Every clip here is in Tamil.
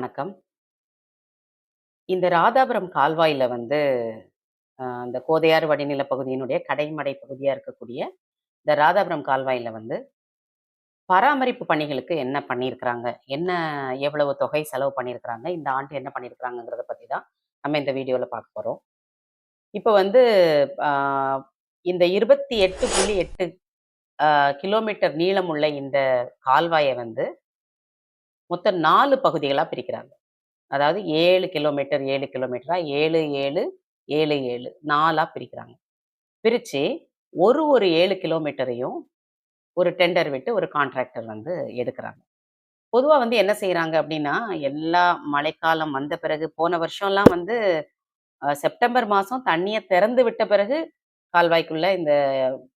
வணக்கம். இந்த ராதாபுரம் கால்வாயில் வந்து இந்த கோதையார் வடிநில பகுதியினுடைய கடைமடை பகுதியா இருக்கக்கூடிய இந்த ராதாபுரம் கால்வாயில் வந்து பராமரிப்பு பணிகளுக்கு என்ன பண்ணியிருக்கிறாங்க? என்ன எவ்வளவு தொகை செலவு பண்ணியிருக்கிறாங்க? இந்த ஆண்டு என்ன பண்ணியிருக்கிறாங்கிறத பத்தி தான் நம்ம இந்த வீடியோல பார்க்க போறோம். இப்போ வந்து ஆ இந்த 28.8 அ கிலோமீட்டர் நீளமுள்ள இந்த கால்வாயை வந்து மொத்தம் நாலு பகுதிகளாக பிரிக்கிறாங்க. அதாவது ஏழு கிலோமீட்டர், ஏழு கிலோமீட்டராக ஏழு ஏழு ஏழு ஏழு நாலாக பிரிக்கிறாங்க. பிரித்து ஒரு ஒரு ஏழு கிலோமீட்டரையும் ஒரு டெண்டர் விட்டு ஒரு கான்ட்ராக்டர் வந்து எடுக்கிறாங்க பொதுவாக வந்து என்ன செய்கிறாங்க அப்படின்னா எல்லா மழைக்காலம் வந்த பிறகு போன வருஷம்லாம் வந்து செப்டம்பர் மாதம் தண்ணியை திறந்து விட்ட பிறகு கால்வாய்க்குள்ளே இந்த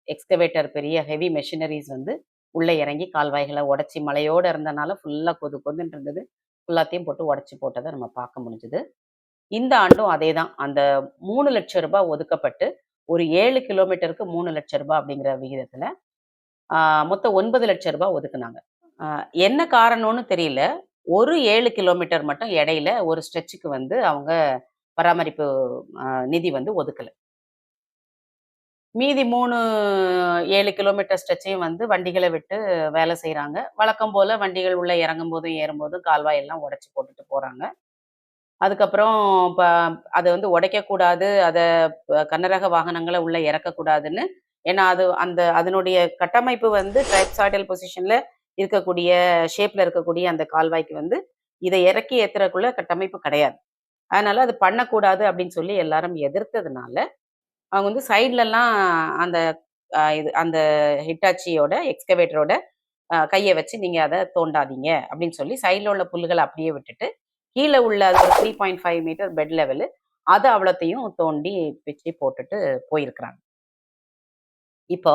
எக்ஸ்கவேட்டர் பெரிய ஹெவி மெஷினரிஸ் வந்து உள்ளே இறங்கி கால்வாய்களை உடச்சி மலையோடு இருந்தனால ஃபுல்லாக கொது கொதுன்னு இருந்தது. ஃபுல்லாத்தையும் போட்டு உடச்சி போட்டதை நம்ம பார்க்க முடிஞ்சுது இந்த ஆண்டும் அதே தான் அந்த மூணு லட்சம் ரூபாய் ஒதுக்கப்பட்டு ஒரு ஏழு கிலோமீட்டருக்கு மூணு லட்சம் ரூபாய் அப்படிங்கிற விகிதத்தில் மொத்தம் ஒன்பது லட்சம் ரூபாய் ஒதுக்குனாங்க. என்ன காரணம்னு தெரியல. ஒரு ஏழு கிலோமீட்டர் மட்டும் இடையில ஒரு ஸ்ட்ரெச்சுக்கு வந்து அவங்க பராமரிப்பு நிதி வந்து ஒதுக்கல. மீதி 3 7 கிலோமீட்டர் ஸ்ட்ரெச்சையும் வந்து வண்டிகளை விட்டு வேலை செய்கிறாங்க வழக்கம் போல் வண்டிகள் உள்ள இறங்கும்போதும், ஏறும்போதும் கால்வாய் எல்லாம் உடச்சி போட்டுட்டு போகிறாங்க அதுக்கப்புறம் இப்போ அதை வந்து உடைக்கக்கூடாது. அதை கன்னரக வாகனங்களை உள்ளே இறக்கக்கூடாதுன்னு ஏன்னா, அது அந்த அதனுடைய கட்டமைப்பு வந்து ட்ரைப்சாய்டல் பொசிஷனில் இருக்கக்கூடிய ஷேப்பில் இருக்கக்கூடிய அந்த கால்வாய்க்கு வந்து இதை இறக்கி ஏற்றுறக்குள்ள கட்டமைப்பு கிடையாது. அதனால அது பண்ணக்கூடாது அப்படின்னு சொல்லி எல்லாரும் எதிர்த்ததுனால, அவங்க வந்து சைட்லலாம் அந்த இது அந்த ஹிட்டாச்சியோட எக்ஸ்கவேட்டரோட கையை கைய வச்சு நீங்க அத தோண்டாதீங்க அப்படின்னு சொல்லி சைடில் உள்ள புல்லுகள அப்படியே விட்டுட்டு, கீழே உள்ள அது ஒரு 3.5 மீட்டர் பெட் லெவலு அது அவ்வளோத்தையும் தோண்டி பிச்சு போட்டுட்டு போயிருக்கிறாங்க. இப்போ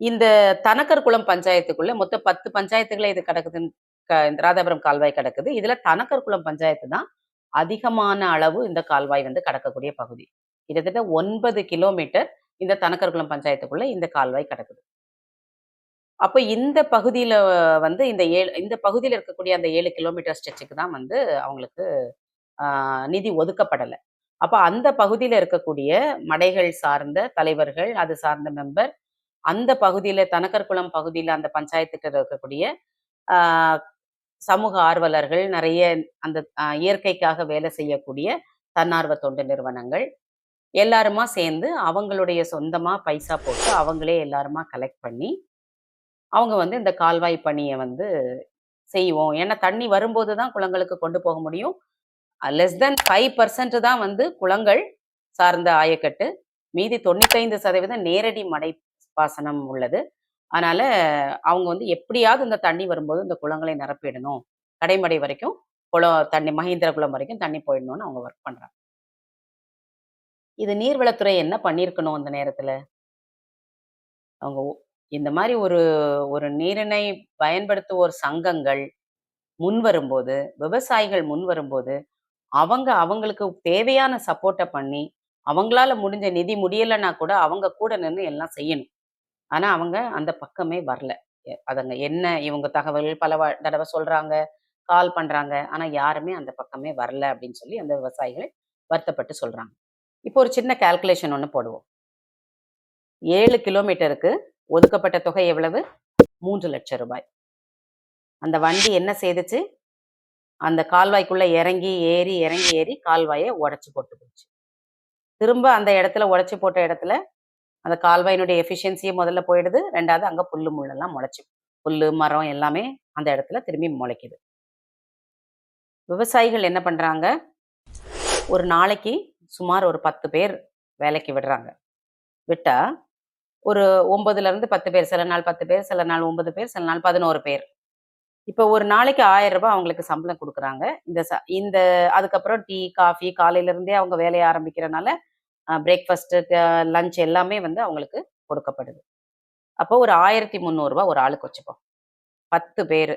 இந்த தனக்கர் குளம் பஞ்சாயத்துக்குள்ள மொத்தம் 10 பஞ்சாயத்துகள இது கிடக்குதுன்னு க இந்த ராதாபுரம் கால்வாய் கிடக்குது. இதுல தனக்கர் குளம் பஞ்சாயத்து தான் அதிகமான அளவு இந்த கால்வாய் வந்து கடக்கக்கூடிய பகுதி. கிட்டத்தட்ட ஒன்பது கிலோமீட்டர் இந்த தனக்கர்குளம் பஞ்சாயத்துக்குள்ள இந்த கால்வாய் கிடக்குது. அப்போ இந்த பகுதியில வந்து இந்த ஏழு இந்த பகுதியில இருக்கக்கூடிய அந்த ஏழு கிலோமீட்டர் ஸ்ட்ரெச்சுக்கு தான் வந்து அவங்களுக்கு நிதி ஒதுக்கப்படலை அப்போ அந்த பகுதியில இருக்கக்கூடிய மடைகள் சார்ந்த தலைவர்கள், அது சார்ந்த மெம்பர், அந்த பகுதியில் தனக்கர்குளம் பகுதியில் அந்த பஞ்சாயத்துக்கு இருக்கக்கூடிய சமூக ஆர்வலர்கள், நிறைய அந்த இயற்கைக்காக வேலை செய்யக்கூடிய தன்னார்வ தொண்டு நிறுவனங்கள், எல்லாருமா சேர்ந்து அவங்களுடைய சொந்தமாக பைசா போட்டு அவங்களே எல்லாருமா கலெக்ட் பண்ணி, அவங்க வந்து இந்த கால்வாய் பணியை வந்து செய்வோம். ஏன்னா தண்ணி வரும்போது தான் குளங்களுக்கு கொண்டு போக முடியும். லெஸ் தென் ஃபைவ் பர்சன்ட் தான் வந்து குளங்கள் சார்ந்த ஆயக்கட்டு. மீதி 95% நேரடி மடை பாசனம் உள்ளது. அதனால அவங்க வந்து எப்படியாவது இந்த தண்ணி வரும்போது இந்த குளங்களை நிரப்பிடணும். கடைமடை வரைக்கும் குளம் தண்ணி மகேந்திரகுளம் வரைக்கும் தண்ணி போயிடணும்னு அவங்க ஒர்க் பண்ணுறாங்க இது நீர்வளத்துறை என்ன பண்ணியிருக்கணும் அந்த நேரத்துல? அவங்க இந்த மாதிரி ஒரு ஒரு நீரினை பயன்படுத்துவோர் சங்கங்கள் முன்வரும்போது, விவசாயிகள் முன்வரும்போது, அவங்க அவங்களுக்கு தேவையான சப்போர்ட்டை பண்ணி, அவங்களால முடிஞ்ச நிதி முடியலைன்னா கூட அவங்க கூட நின்று எல்லாம் செய்யணும். ஆனா அவங்க அந்த பக்கமே வரல. அதங்க என்ன இவங்க தகவல் பல தடவை சொல்றாங்க, கால் பண்றாங்க. ஆனா யாருமே அந்த பக்கமே வரல அப்படின்னு சொல்லி அந்த விவசாயிகள் வருத்தப்பட்டு சொல்றாங்க. இப்போ ஒரு சின்ன கால்குலேஷன் ஒன்று போடுவோம். ஏழு கிலோமீட்டருக்கு ஒதுக்கப்பட்ட தொகை எவ்வளவு? மூன்று லட்சம் ரூபாய் அந்த வண்டி என்ன செய்துச்சு? அந்த கால்வாய்க்குள்ளே இறங்கி, ஏறி, இறங்கி, ஏறி கால்வாயை உடச்சி போட்டு போச்சு. திரும்ப அந்த இடத்துல உடச்சி போட்ட இடத்துல, அந்த கால்வாயினுடைய எஃபிஷியன்சியே முதல்ல போயிடுது. ரெண்டாவது அங்கே புல்லு முள்ளெல்லாம் முளைச்சி புல்லு, மரம் எல்லாமே அந்த இடத்துல திரும்பி முளைக்குது. விவசாயிகள் என்ன பண்ணுறாங்க ஒரு நாளைக்கு சுமார் ஒரு 10 பேர் வேலைக்கு விடுறாங்க. விட்டா ஒரு 9லருந்து 10 பேர், சில நாள் 10 பேர், சில நாள் ஒன்பது பேர், சில நாள் 11 பேர். இப்போ ஒரு நாளைக்கு ஆயிரம் ரூபாய் அவங்களுக்கு சம்பளம் கொடுக்குறாங்க இந்த ச இந்த அதுக்கப்புறம் டீ, காஃபி காலையிலேருந்தே அவங்க வேலையை ஆரம்பிக்கிறனால, பிரேக்ஃபாஸ்ட்டு லஞ்ச் எல்லாமே வந்து அவங்களுக்கு கொடுக்கப்படுது. அப்போ ஒரு ஆயிரத்தி முந்நூறுரூவா ஒரு ஆளுக்கு வச்சுப்போம். பத்து பேர்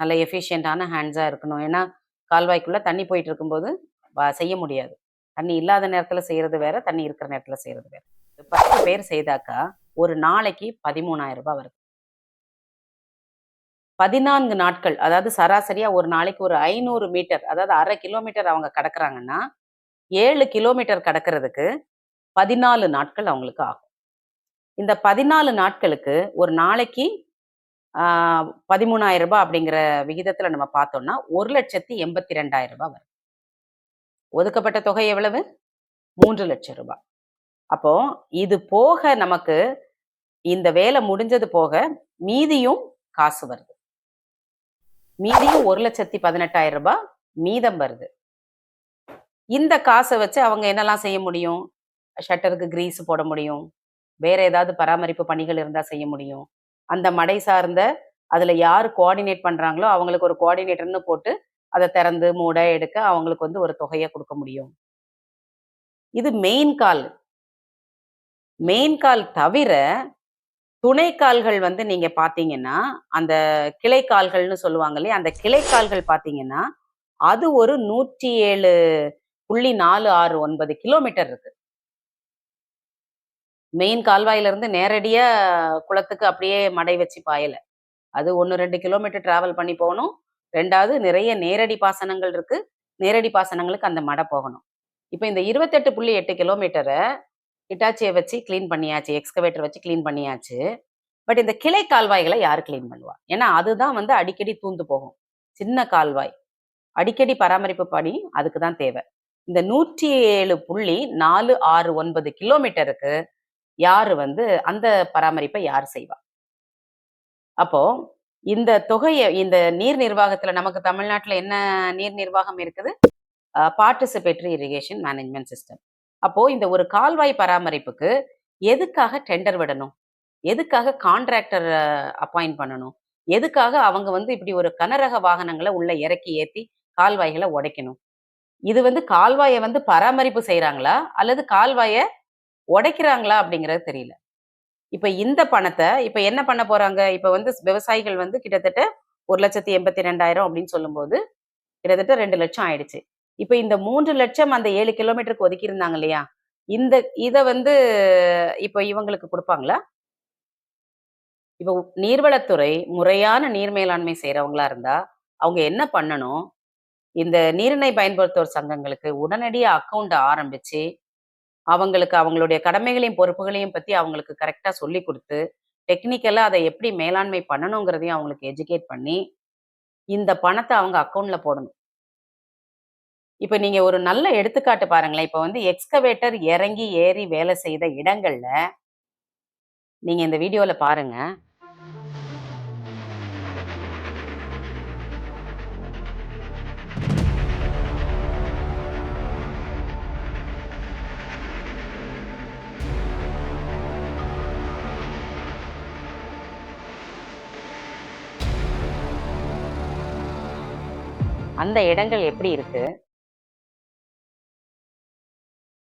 நல்ல எஃபிஷியண்டான ஹேண்ட்ஸாக இருக்கணும். ஏன்னா, கால்வாய்க்குள்ளே தண்ணி போயிட்டு இருக்கும்போது வ செய்ய முடியாது. தண்ணி இல்லாத நேரத்துல செய்யறது வேற, தண்ணி இருக்கிற நேரத்துல செய்றது வேற. 10 பேர் செய்தாக்கா, ஒரு நாளைக்கு பதிமூணாயிரம் ரூபாய் வருது. பதினான்கு நாட்கள் அதாவது சராசரியா ஒரு நாளைக்கு ஒரு ஐநூறு மீட்டர் அதாவது அரை கிலோமீட்டர் அவங்க கடக்குறாங்கன்னா ஏழு கிலோமீட்டர் கடக்கிறதுக்கு பதினாலு நாட்கள் அவங்களுக்கு ஆகும் இந்த பதினாலு நாட்களுக்கு ஒரு நாளைக்கு பதிமூணாயிரம் ரூபாய் அப்படிங்கிற விகிதத்துல நம்ம பார்த்தோம்னா ஒரு லட்சத்தி எண்பத்தி ரெண்டாயிரம் ரூபாய் வரும் ஒதுக்கப்பட்ட தொகை எவ்வளவு? மூன்று லட்சம் ரூபாய். அப்போ இது போக நமக்கு இந்த வேலை முடிஞ்சது போக மீதியும் காசு வருது. மீதியும் ஒரு லட்சத்தி பதினெட்டாயிரம் ரூபாய் மீதம் வருது. இந்த காசை வச்சு அவங்க என்னெல்லாம் செய்ய முடியும்? ஷட்டருக்கு கிரீஸ் போட முடியும். வேற ஏதாவது பராமரிப்பு பணிகள் இருந்தா செய்ய முடியும். அந்த மடை சார்ந்த அதுல யார் கோஆர்டினேட் பண்றாங்களோ அவங்களுக்கு ஒரு கோஆர்டினேட்டர்னு போட்டு அதை திறந்து மூட எடுக்க அவங்களுக்கு வந்து ஒரு தொகையை கொடுக்க முடியும். இது மெயின் கால் மெயின் கால் தவிர துணை கால்கள் வந்து நீங்க பாத்தீங்கன்னா அந்த கிளை கால்கள்னு சொல்லுவாங்க இல்லையா அந்த கிளை கால்கள் பாத்தீங்கன்னா அது ஒரு நூற்றி ஏழு புள்ளி நாலு ஆறு ஒன்பது கிலோமீட்டர் இருக்கு. மெயின் கால்வாயிலிருந்து நேரடியா குளத்துக்கு அப்படியே மடை வச்சு பாயல. அது ஒன்று ரெண்டு கிலோமீட்டர் டிராவல் பண்ணி போகணும். ரெண்டாவது நிறைய நேரடி பாசனங்கள் இருக்கு. நேரடி பாசனங்களுக்கு அந்த மடை போகணும். இப்போ இந்த இருபத்தெட்டு புள்ளி எட்டு கிலோமீட்டரை இட்டாச்சியை வச்சு கிளீன் பண்ணியாச்சு எக்ஸ்கவேட்டர் வச்சு கிளீன் பண்ணியாச்சு. பட் இந்த கிளை கால்வாய்களை யார் கிளீன் பண்ணுவா? ஏன்னா அதுதான் வந்து அடிக்கடி தூந்து போகும். சின்ன கால்வாய். அடிக்கடி பராமரிப்பு பணி அதுக்கு தான் தேவை. இந்த நூற்றி ஏழு புள்ளி நாலு ஆறு ஒன்பது கிலோமீட்டருக்கு யாரு வந்து அந்த பராமரிப்பை யார் செய்வா? அப்போ இந்த தொகையை இந்த நீர் நிர்வாகத்துல நமக்கு தமிழ்நாட்டுல என்ன நீர் நிர்வாகம் இருக்குது? பார்ட்டிசிபேட்டரி இரிகேஷன் மேனேஜ்மெண்ட் சிஸ்டம் அப்போ இந்த ஒரு கால்வாய் பராமரிப்புக்கு எதுக்காக டெண்டர் விடணும்? எதுக்காக கான்ட்ராக்டர் அப்பாயிண்ட் பண்ணணும்? எதுக்காக அவங்க வந்து இப்படி ஒரு கனரக வாகனங்களை உள்ள இறக்கி ஏத்தி கால்வாய்களை உடைக்கணும்? இது வந்து கால்வாயை வந்து பராமரிப்பு செய்யறாங்களா அல்லது கால்வாயை உடைக்கிறாங்களா அப்படிங்கிறது தெரியல. இப்போ இந்த பணத்தை இப்போ என்ன பண்ண போறாங்க? இப்போ வந்து விவசாயிகள் வந்து கிட்டத்தட்ட ஒரு லட்சத்தி எண்பத்தி ரெண்டாயிரம் அப்படின்னு சொல்லும்போது கிட்டத்தட்ட ரெண்டு லட்சம் ஆயிடுச்சு. இப்போ இந்த மூன்று லட்சம் அந்த ஏழு கிலோமீட்டருக்கு ஒதுக்கி இருந்தாங்க இல்லையா? இந்த இதை வந்து இப்போ இவங்களுக்கு கொடுப்பாங்களா? இப்போ நீர்வளத்துறை முறையான நீர் மேலாண்மை செய்யறவங்களா இருந்தா அவங்க என்ன பண்ணணும்? இந்த நீரினை பயன்படுத்துவோர் சங்கங்களுக்கு உடனடியாக அக்கௌண்ட் ஆரம்பிச்சு அவங்களுக்கு அவங்களுடைய கடமைகளையும் பொறுப்புகளையும் பற்றி அவங்களுக்கு கரெக்டாக சொல்லி கொடுத்து டெக்னிக்கலாக அதை எப்படி மேலாண்மை பண்ணணுங்கிறதையும் அவங்களுக்கு எஜுகேட் பண்ணி இந்த பணத்தை அவங்க அக்கௌண்ட்ல போடணும். இப்போ நீங்கள் ஒரு நல்ல எடுத்துக்காட்டு பாருங்களேன். இப்போ வந்து எக்ஸ்கவேட்டர் இறங்கி ஏறி வேலை செய்த இடங்கள்ல நீங்கள் இந்த வீடியோவில் பாருங்கள் அந்த இடங்கள் எப்படி இருக்கு?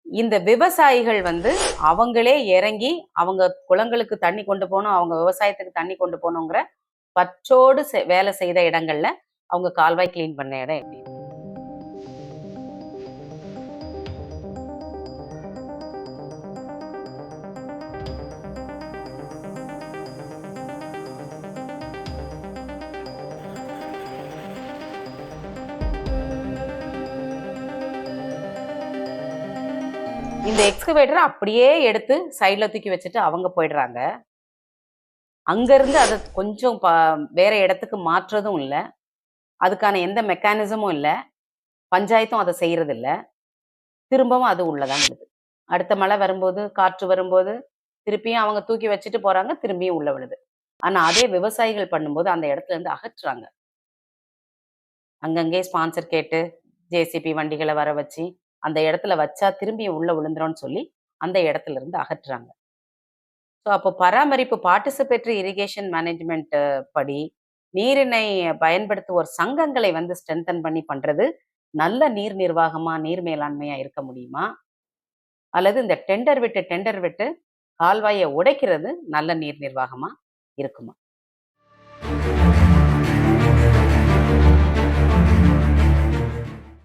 இந்த விவசாயிகள் வந்து அவங்களே இறங்கி அவங்க குளங்களுக்கு தண்ணி கொண்டு போகணும் அவங்க விவசாயத்துக்கு தண்ணி கொண்டு போகணுங்கிற பச்சோடு வேலை செய்த இடங்கள்ல அவங்க கால்வாய் கிளீன் பண்ண இடம் எப்படி இந்த எக்ஸ்கவேட்டரை அப்படியே எடுத்து சைடில் தூக்கி வச்சுட்டு அவங்க போயிடுறாங்க. அங்கேருந்து அதை கொஞ்சம் ப வேற இடத்துக்கு மாற்றுறதும் இல்லை. அதுக்கான எந்த மெக்கானிசமும் இல்லை. பஞ்சாயத்தும் அதை செய்கிறதில்ல இல்லை திரும்பவும் அது உள்ளதான் விழுது அடுத்த மழை வரும்போது காற்று வரும்போது திருப்பியும் அவங்க தூக்கி வச்சுட்டு போகிறாங்க திரும்பியும் உள்ள விழுது. ஆனால் அதே விவசாயிகள் பண்ணும்போது அந்த இடத்துல இருந்து அகற்றுறாங்க. அங்கங்கே ஸ்பான்சர் கேட்டு ஜேசிபி வண்டிகளை வர வச்சு அந்த இடத்துல வச்சா திரும்பி உள்ள விழுந்துரும்னு சொல்லி அந்த இடத்துல இருந்து அகற்றுறாங்க. ஸோ அப்போ பராமரிப்பு பார்ட்டிசிபேட்டரி இரிகேஷன் மேனேஜ்மெண்ட் படி நீரினை பயன்படுத்துவோர் சங்கங்களை வந்து ஸ்ட்ரென்தன் பண்ணி பண்றது நல்ல நீர் நிர்வாகமா நீர் மேலாண்மையா இருக்க முடியுமா? அல்லது இந்த டெண்டர் விட்டு டெண்டர் விட்டு கால்வாயை உடைக்கிறது நல்ல நீர் நிர்வாகமா இருக்குமா?